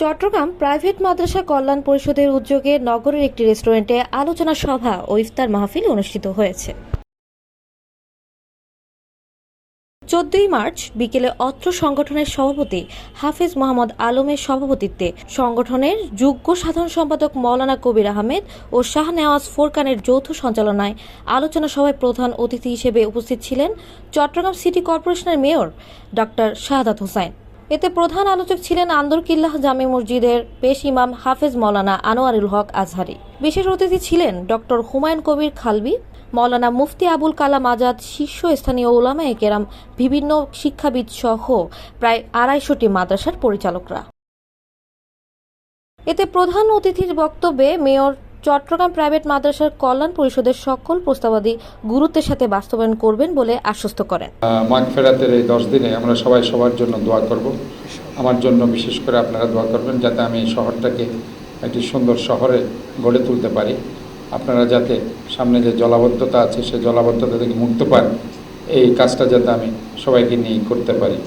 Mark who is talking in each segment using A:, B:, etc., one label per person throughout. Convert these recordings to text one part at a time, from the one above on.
A: Chittagong private মাদ্রাসা কল্যাণ পরিষদের উদ্যোগে নগরের একটি রেস্টুরেন্টে আলোচনা সভা ও ইফতার মাহফিল অনুষ্ঠিত হয়েছে। চোদ্দই মার্চ বিকেলে অত্র সংগঠনের সভাপতি হাফেজ মোহাম্মদ আলমের সভাপতিত্বে সংগঠনের যুগ্ম সাধারণ সম্পাদক মৌলানা কবির আহমেদ ও শাহনেওয়াজ ফোরকানের যৌথ সঞ্চালনায় আলোচনা সভায় প্রধান অতিথি হিসেবে উপস্থিত ছিলেন চট্টগ্রাম সিটি কর্পোরেশনের মেয়র ডক্টর শাহাদাত হোসাইন। এতে প্রধান আলোচক ছিলেন আন্দরকিল্লাহ জামে মসজিদের পেশ ইমাম হাফেজ মৌলানা আনোয়ারুল হক আজহারি। বিশেষ অতিথি ছিলেন ডক্টর হুমায়ুন কবির খালবি, মৌলানা মুফতি আবুল কালাম আজাদ শীর্ষস্থানীয় ওলামা একেরাম বিভিন্ন শিক্ষাবিদ সহ প্রায় আড়াইশোটি মাদ্রাসার পরিচালকরা। এতে প্রধান অতিথির বক্তব্যে মেয়র চট্টগ্রাম প্রাইভেট মাদ্রাসার কল্যাণ পরিষদের সকল প্রস্তাবাদি গুরুত্বের সাথে বাস্তবায়ন করবেন বলে আশ্বস্ত করেন।
B: মাঘ ফেরাতের এই দশ দিনে আমরা সবাই সবার জন্য দোয়া করব। আমার জন্য বিশেষ করে আপনারা দোয়া করবেন যাতে আমি এই শহরটাকে একটি সুন্দর শহরে গড়ে তুলতে পারি। আপনারা যাতে সামনে যে জলাবদ্ধতা আছে সেই জলাবদ্ধতা থেকে মুক্ত পান এই কাজটা যাতে আমি সবাইকে নিয়ে করতে পারি।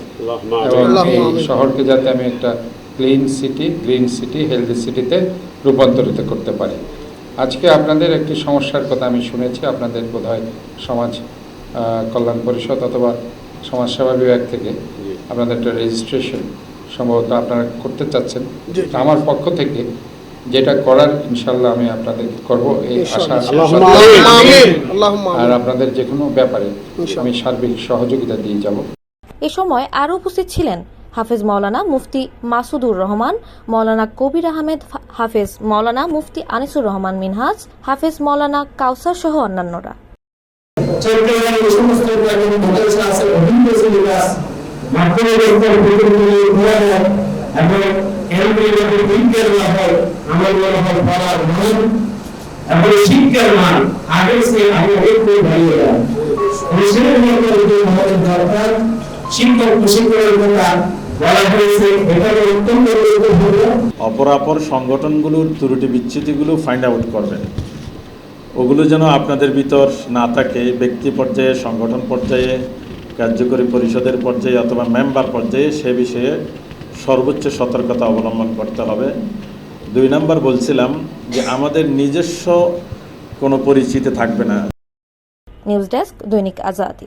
B: এবং এই শহরকে যাতে আমি একটা clean city green city healthy সিটিতে রূপান্তরিত করতে পারি। আজকে আপনাদের একটি সমস্যার কথা আমি শুনেছি। আপনাদের বোধহয় সমাজ কল্যাণ পরিষদ অথবা সমাজসেবা বিভাগ থেকে আপনাদের একটা রেজিস্ট্রেশন সম্ভবত আপনারা করতে চাচ্ছেন। আমার পক্ষ থেকে যেটা করার ইনশাল্লাহ আমি আপনাদের করব এই আশা
C: আল্লাহুম্মা আমিন আল্লাহুম্মা
B: আর আপনাদের যে কোনো ব্যাপারে আমি সার্বিক সহযোগিতা দিয়ে যাব।
A: এ সময় আরও উপস্থিত ছিলেন হাফেজ মৌলানা মুফতি মাসুদুর রহমান, মৌলানা কবির আহমেদ হাফেজ মৌলানা মুফতি আনিসুর রহমান মিনহাজ, হাফেজ মৌলানা কাউসার সহ অন্যান্যরা।
D: দরকার শিক্ষক প্রশিক্ষণের কথা
E: অপরাপর সংগঠনগুলোর ত্রুটি বিচ্ছুতিগুলো ফাইন্ড আউট করবেন। ওগুলো যেন আপনাদের ভিতর না থাকে ব্যক্তি পর্যায়ে সংগঠন পর্যায়ে কার্যকরী পরিষদের পর্যায়ে অথবা মেম্বার পর্যায়ে সে বিষয়ে সর্বোচ্চ সতর্কতা অবলম্বন করতে হবে। দুই নম্বর বলছিলাম যে আমাদের নিজস্ব কোনো পরিচিতি থাকবে না।
A: নিউজ ডেস্ক দৈনিক আজাদি।